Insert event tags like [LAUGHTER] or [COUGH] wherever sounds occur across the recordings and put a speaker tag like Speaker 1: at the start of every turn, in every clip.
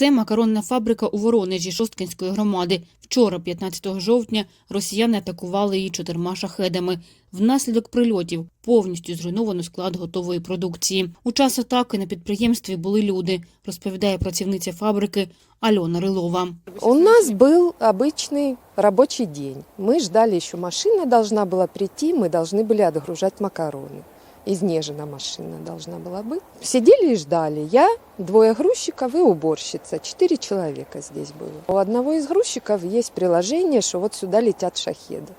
Speaker 1: Це макаронна фабрика у Воронежі Шосткинської громади. Вчора, 15 жовтня, росіяни атакували її чотирма шахедами. Внаслідок прильотів повністю зруйновано склад готової продукції. У час атаки на підприємстві були люди, розповідає працівниця фабрики Альона Рилова.
Speaker 2: У нас был обычный рабочий день. Мы ждали еще машина должна была прийти, мы должны были отгружать макароны. Из Нежина машина должна была быть. Сидели и ждали. Я, двое грузчиков и уборщица. Четыре человека здесь было. У одного из грузчиков есть приложение, что вот сюда летят шахеды.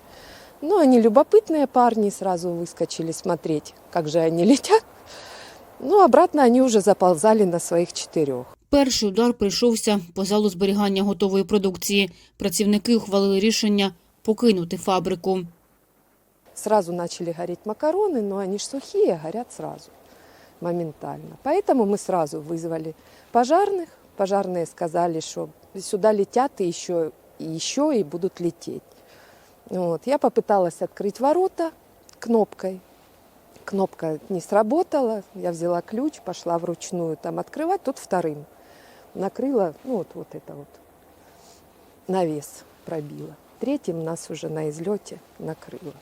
Speaker 2: Ну, они любопытные парни, сразу выскочили смотреть, как же они летят. [LAUGHS] Ну, обратно они уже заползали на своих четырех.
Speaker 1: Перший удар прийшовся по залу зберігання готової продукції. Працівники ухвалили рішення покинути фабрику.
Speaker 2: Сразу начали гореть макароны, но они ж сухие, горят сразу, моментально. Поэтому мы сразу вызвали пожарных. Пожарные сказали, что сюда летят и еще, и еще и будут лететь. Вот. Я попыталась открыть ворота кнопкой. Кнопка не сработала. Я взяла ключ, пошла вручную там открывать. Тут вторым накрыла, ну вот, вот это вот, навес пробила. Третьим нас уже на излете накрыло.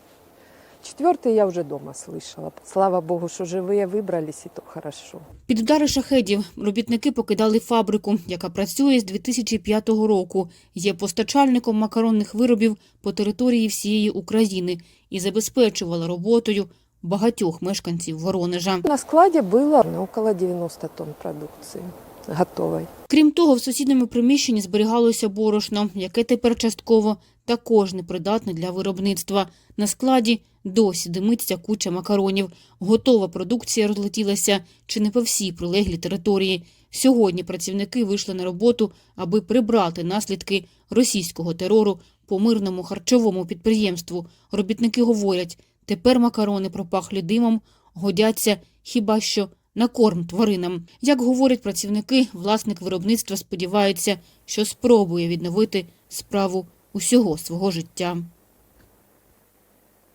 Speaker 2: Четвертый я уже дома слышала. Слава богу, что живые выбрались, и то хорошо.
Speaker 1: Під удари шахедів робітники покидали фабрику, яка працює з 2005 року, є постачальником макаронних виробів по території всієї України і забезпечувала роботою багатьох мешканців Воронежа.
Speaker 2: На складе было ну, около 90 тонн продукции готовой.
Speaker 1: Крім того, в сусідньому приміщенні зберігалося борошно, яке тепер частково також непридатне для виробництва. На складі досі димиться куча макаронів. Готова продукція розлетілася чи не по всій прилеглій території. Сьогодні працівники вийшли на роботу, аби прибрати наслідки російського терору по мирному харчовому підприємству. Робітники говорять, тепер макарони пропахлі димом, годяться хіба що на корм тваринам. Як говорять працівники, власник виробництва сподівається, що спробує відновити справу усього свого життя.